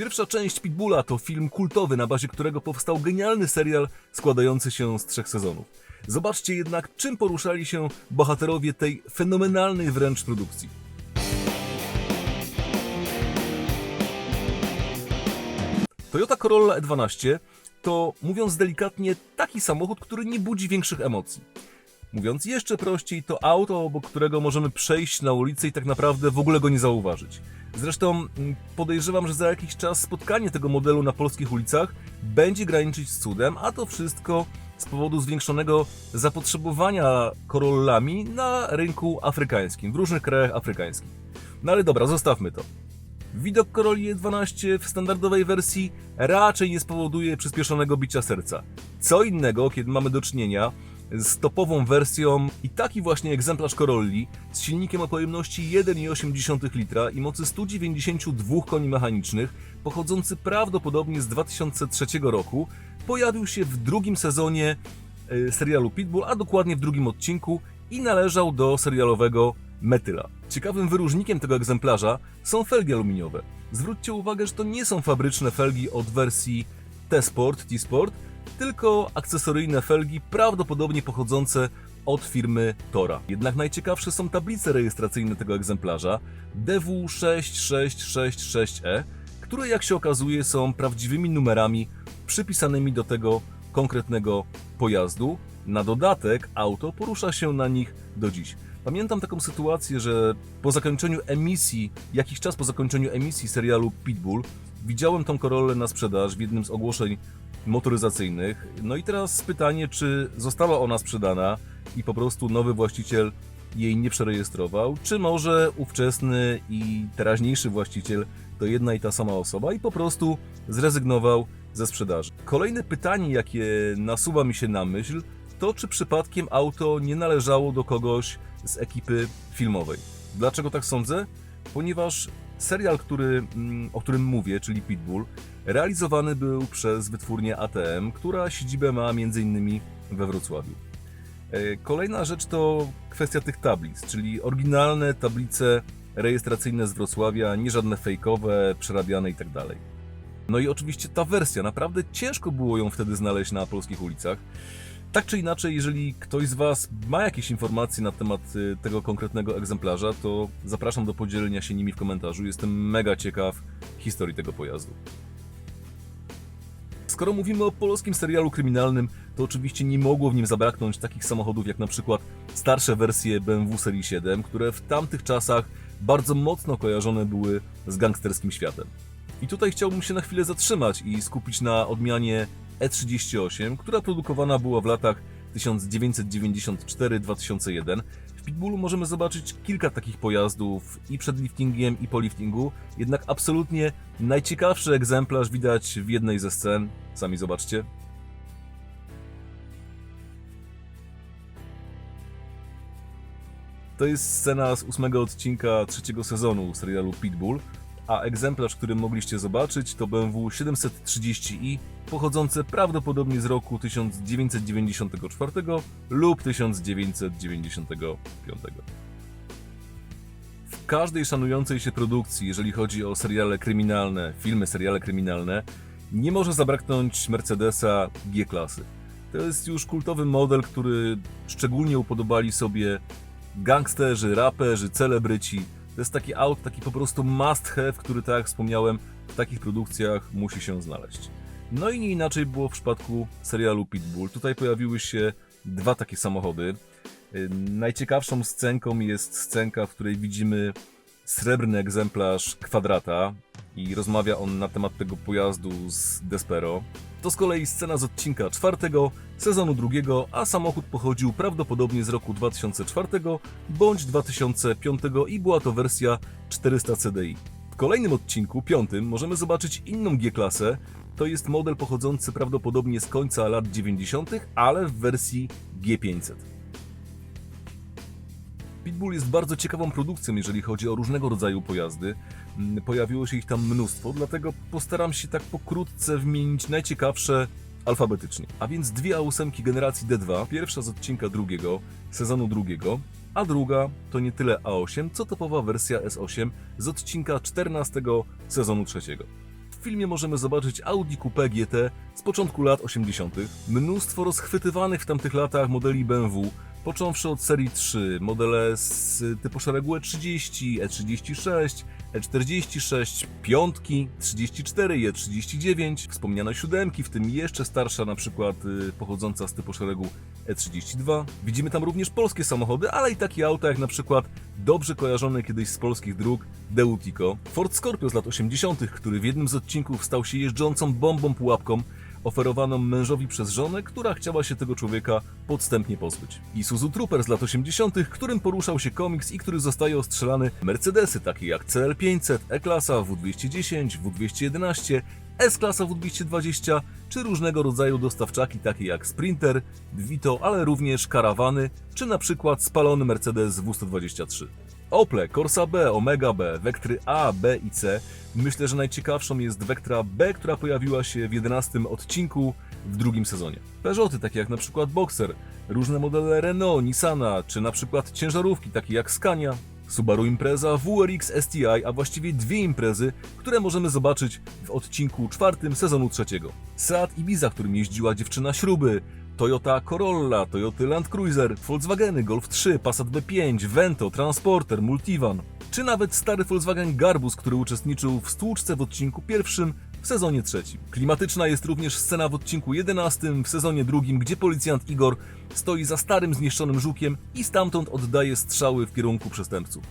Pierwsza część Pitbulla to film kultowy, na bazie którego powstał genialny serial składający się z trzech sezonów. Zobaczcie jednak, czym poruszali się bohaterowie tej fenomenalnej wręcz produkcji. Toyota Corolla E12 to, mówiąc delikatnie, taki samochód, który nie budzi większych emocji. Mówiąc jeszcze prościej, to auto, obok którego możemy przejść na ulicę i tak naprawdę w ogóle go nie zauważyć. Zresztą mm, podejrzewam, że za jakiś czas spotkanie tego modelu na polskich ulicach będzie graniczyć z cudem, a to wszystko z powodu zwiększonego zapotrzebowania Corollami na rynku afrykańskim, w różnych krajach afrykańskich. No ale dobra, zostawmy to. Widok Corolli E12 w standardowej wersji raczej nie spowoduje przyspieszonego bicia serca. Co innego, kiedy mamy do czynienia z topową wersją i taki właśnie egzemplarz Corolli z silnikiem o pojemności 1,8 litra i mocy 192 koni mechanicznych, pochodzący prawdopodobnie z 2003 roku, pojawił się w drugim sezonie e, serialu Pitbull, a dokładnie w drugim odcinku i należał do serialowego Metyla. Ciekawym wyróżnikiem tego egzemplarza są felgi aluminiowe. Zwróćcie uwagę, że to nie są fabryczne felgi od wersji T-Sport, T-Sport, tylko akcesoryjne felgi prawdopodobnie pochodzące od firmy Tora. Jednak najciekawsze są tablice rejestracyjne tego egzemplarza DW6666E, które jak się okazuje są prawdziwymi numerami przypisanymi do tego konkretnego pojazdu. Na dodatek auto porusza się na nich do dziś. Pamiętam taką sytuację, że po zakończeniu emisji, jakiś czas po zakończeniu emisji serialu Pitbull, widziałem tą Corollę na sprzedaż w jednym z ogłoszeń motoryzacyjnych. No i teraz pytanie, czy została ona sprzedana i po prostu nowy właściciel jej nie przerejestrował, czy może ówczesny i teraźniejszy właściciel to jedna i ta sama osoba i po prostu zrezygnował ze sprzedaży. Kolejne pytanie, jakie nasuwa mi się na myśl, to czy przypadkiem auto nie należało do kogoś z ekipy filmowej. Dlaczego tak sądzę? Ponieważ serial, który, mm, o którym mówię, czyli Pitbull, realizowany był przez wytwórnię ATM, która siedzibę ma m.in. we Wrocławiu. E, Kolejna rzecz to kwestia tych tablic, czyli oryginalne tablice rejestracyjne z Wrocławia, nie żadne fejkowe, przerabiane itd. No i oczywiście ta wersja, naprawdę ciężko było ją wtedy znaleźć na polskich ulicach. Tak czy inaczej, jeżeli ktoś z Was ma jakieś informacje na temat y, tego konkretnego egzemplarza, to zapraszam do podzielenia się nimi w komentarzu. Jestem mega ciekaw historii tego pojazdu. Skoro mówimy o polskim serialu kryminalnym, to oczywiście nie mogło w nim zabraknąć takich samochodów jak na przykład starsze wersje BMW Serii 7, które w tamtych czasach bardzo mocno kojarzone były z gangsterskim światem. I tutaj chciałbym się na chwilę zatrzymać i skupić na odmianie E38, która produkowana była w latach 1994-2001. W Pitbullu możemy zobaczyć kilka takich pojazdów i przed liftingiem i po liftingu, jednak absolutnie najciekawszy egzemplarz widać w jednej ze scen. Sami zobaczcie. To jest scena z ósmego odcinka trzeciego sezonu serialu Pitbull, a egzemplarz, który mogliście zobaczyć to BMW 730i pochodzące prawdopodobnie z roku 1994 lub 1995. W każdej szanującej się produkcji, jeżeli chodzi o seriale kryminalne, filmy, seriale kryminalne, nie może zabraknąć Mercedesa G-klasy. To jest już kultowy model, który szczególnie upodobali sobie gangsterzy, raperzy, celebryci. To jest taki aut, taki po prostu must have, który tak jak wspomniałem, w takich produkcjach musi się znaleźć. No i nie inaczej było w przypadku serialu Pitbull. Tutaj pojawiły się dwa takie samochody. Yy, Najciekawszą scenką jest scenka, w której widzimy srebrny egzemplarz kwadrata i rozmawia on na temat tego pojazdu z Despero. To z kolei scena z odcinka czwartego, sezonu drugiego, a samochód pochodził prawdopodobnie z roku 2004 bądź 2005 i była to wersja 400 CDI. W kolejnym odcinku, piątym, możemy zobaczyć inną G-klasę. To jest model pochodzący prawdopodobnie z końca lat 90., ale w wersji G500. Pitbull jest bardzo ciekawą produkcją, jeżeli chodzi o różnego rodzaju pojazdy. Mm, Pojawiło się ich tam mnóstwo, dlatego postaram się tak pokrótce wymienić najciekawsze alfabetycznie. A więc dwie A8 generacji D2, pierwsza z odcinka drugiego, sezonu drugiego, a druga to nie tyle A8, co topowa wersja S8 z odcinka 14 sezonu trzeciego. filmie możemy zobaczyć Audi Coupe GT z początku lat 80., mnóstwo rozchwytywanych w tamtych latach modeli BMW, począwszy od serii 3, modele z typu szeregu E E30, E36, E46, piątki, 34, E39, wspomniane siódemki, w tym jeszcze starsza na przykład y, pochodząca z typu szeregu E32. Widzimy tam również polskie samochody, ale i takie auta jak na przykład dobrze kojarzone kiedyś z polskich dróg Deutico, Ford Scorpio z lat 80., który w jednym z odcinków stał się jeżdżącą bombą pułapką, oferowaną mężowi przez żonę, która chciała się tego człowieka podstępnie pozbyć. I Suzu Trooper z lat 80., którym poruszał się komiks i który zostaje ostrzelany Mercedesy takie jak CL500, E-klasa, W210, W211, S-klasa W220 czy różnego rodzaju dostawczaki takie jak Sprinter, Vito, ale również karawany czy na przykład spalony Mercedes W123. Ople, Corsa B, Omega B, Vectry A, B i C. Myślę, że najciekawszą jest Vectra B, która pojawiła się w 11 odcinku w drugim sezonie. Peugeoty takie jak na przykład Boxer, różne modele Renault, Nissana, czy na przykład ciężarówki takie jak Scania, Subaru Impreza, WRX STI, a właściwie dwie imprezy, które możemy zobaczyć w odcinku czwartym sezonu trzeciego. Seat Ibiza, którym jeździła dziewczyna śruby, Toyota Corolla, Toyota Land Cruiser, Volkswageny Golf 3, Passat B5, Vento, Transporter, Multivan, czy nawet stary Volkswagen Garbus, który uczestniczył w stłuczce w odcinku pierwszym w sezonie trzecim. Klimatyczna jest również scena w odcinku 11 w sezonie drugim, gdzie policjant Igor stoi za starym zniszczonym żukiem i stamtąd oddaje strzały w kierunku przestępców.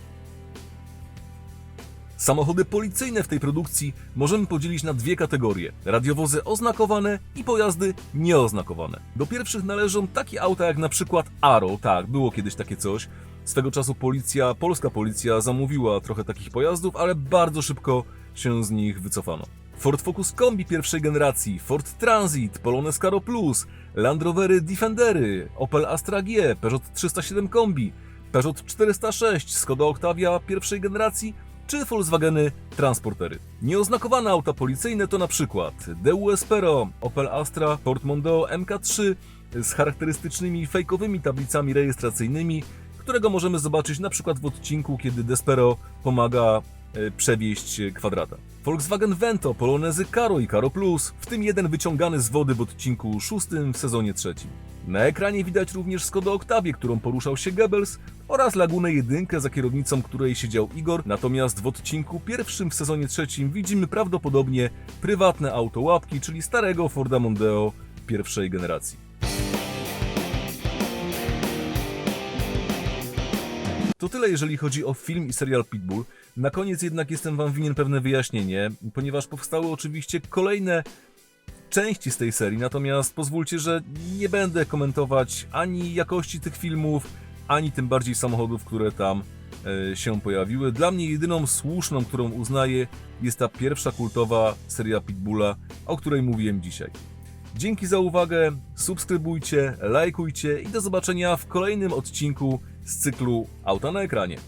Samochody policyjne w tej produkcji możemy podzielić na dwie kategorie: radiowozy oznakowane i pojazdy nieoznakowane. Do pierwszych należą takie auta jak na przykład Aro, tak, było kiedyś takie coś. Swego czasu policja, polska policja zamówiła trochę takich pojazdów, ale bardzo szybko się z nich wycofano. Ford Focus Kombi pierwszej generacji, Ford Transit, Polonez Caro Plus, Land Rovery Defendery, Opel Astra G, Peugeot 307 Kombi, Peugeot 406, Skoda Octavia pierwszej generacji czy Volkswageny Transportery. Nieoznakowane auta policyjne to na przykład DU Espero, Opel Astra, Ford Mondeo MK3 z charakterystycznymi fejkowymi tablicami rejestracyjnymi, którego możemy zobaczyć na przykład w odcinku, kiedy Despero pomaga przewieźć kwadrata. Volkswagen Vento, Polonezy Caro i Caro Plus, w tym jeden wyciągany z wody w odcinku szóstym w sezonie trzecim. Na ekranie widać również Skoda Octavię, którą poruszał się Goebbels oraz Lagunę jedynkę, za kierownicą której siedział Igor, natomiast w odcinku pierwszym w sezonie trzecim widzimy prawdopodobnie prywatne auto łapki, czyli starego Forda Mondeo pierwszej generacji. To tyle, jeżeli chodzi o film i serial Pitbull. Na koniec jednak jestem Wam winien pewne wyjaśnienie, ponieważ powstały oczywiście kolejne części z tej serii, natomiast pozwólcie, że nie będę komentować ani jakości tych filmów, ani tym bardziej samochodów, które tam e, się pojawiły. Dla mnie jedyną słuszną, którą uznaję, jest ta pierwsza kultowa seria Pitbulla, o której mówiłem dzisiaj. Dzięki za uwagę, subskrybujcie, lajkujcie i do zobaczenia w kolejnym odcinku z cyklu Auta na ekranie.